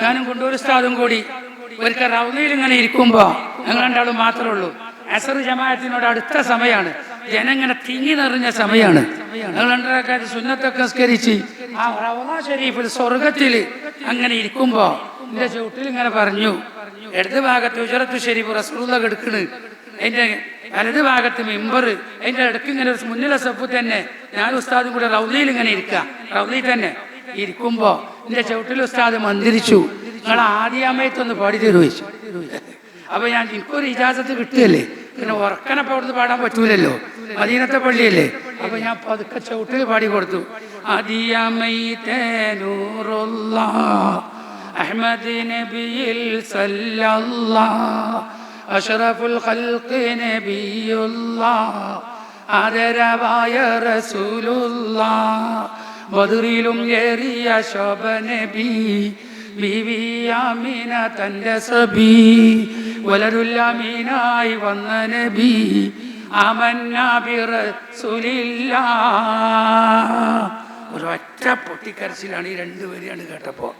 ഞാനും കൊണ്ടൂർ ഉസ്താദും കൂടി ഒരിക്കൽ റൗദയിൽ ഇങ്ങനെ ഇരിക്കുമ്പോ ഞങ്ങൾ രണ്ടാളും മാത്രമേ ഉള്ളൂ. അസർ ജമാഅത്തിനോട് അടുത്ത സമയമാണ് ജനം ഇങ്ങനെ തിങ്ങി നിറഞ്ഞ സമയമാണ് ഞങ്ങൾ രണ്ടരക്കാര് സുന്നത്തൊക്കെ സംസ്കരിച്ച് ആ റൗള ഷരീഫിൽ സ്വർഗത്തിൽ അങ്ങനെ ഇരിക്കുമ്പോ എന്റെ ചൂട്ടിൽ ഇങ്ങനെ പറഞ്ഞു ഇടത് ഭാഗത്ത് ഉജറത്തു ഷരീഫ് റസൂള്ള കെടുക്കണ്. എന്റെ വലത് ഭാഗത്ത് മെമ്പർ എന്റെ ഇടയ്ക്ക് ഇങ്ങനെ മുന്നിലെ സപ്പ് തന്നെ. ഞാൻ ഉസ്താദും കൂടെ റൗദയിൽ ഇങ്ങനെ ഇരിക്കുക റൗദയിൽ തന്നെ. ഇരിക്കുമ്പോ എന്റെ ചവിട്ടിൽ ഉസ്താദ് മന്ദിരിച്ചു നിങ്ങൾ ആദ്യമയത്തൊന്ന് പാടി തരുവച്ചു അപ്പൊ ഞാൻ എനിക്കൊരു ഇജാസത്ത് കിട്ടിയല്ലേ? പിന്നെ ഉറക്കനപ്പം അവിടുന്ന് പാടാൻ പറ്റൂലല്ലോ. മദീനത്തെ പള്ളിയല്ലേ? അപ്പൊ ഞാൻ പതുക്കെ ചവിട്ടിൽ പാടി കൊടുത്തു. അഹമ്മദ് നബിയിൽ സല്ലല്ലാ അഷറഫുൽ ആദരവായ റസൂലുള്ള ബദറിലും ഏറിയ ശോഭ നബി ബിവിയാമീന തന്റെ സബി വലരുല്ലാമീനായി വന്ന നബി ആമന്നാബിറസുലില്ല ഒരൊറ്റ പൊട്ടിക്കരച്ചിലാണ് ഈ രണ്ടുപേരെയാണ് കേട്ടപ്പോ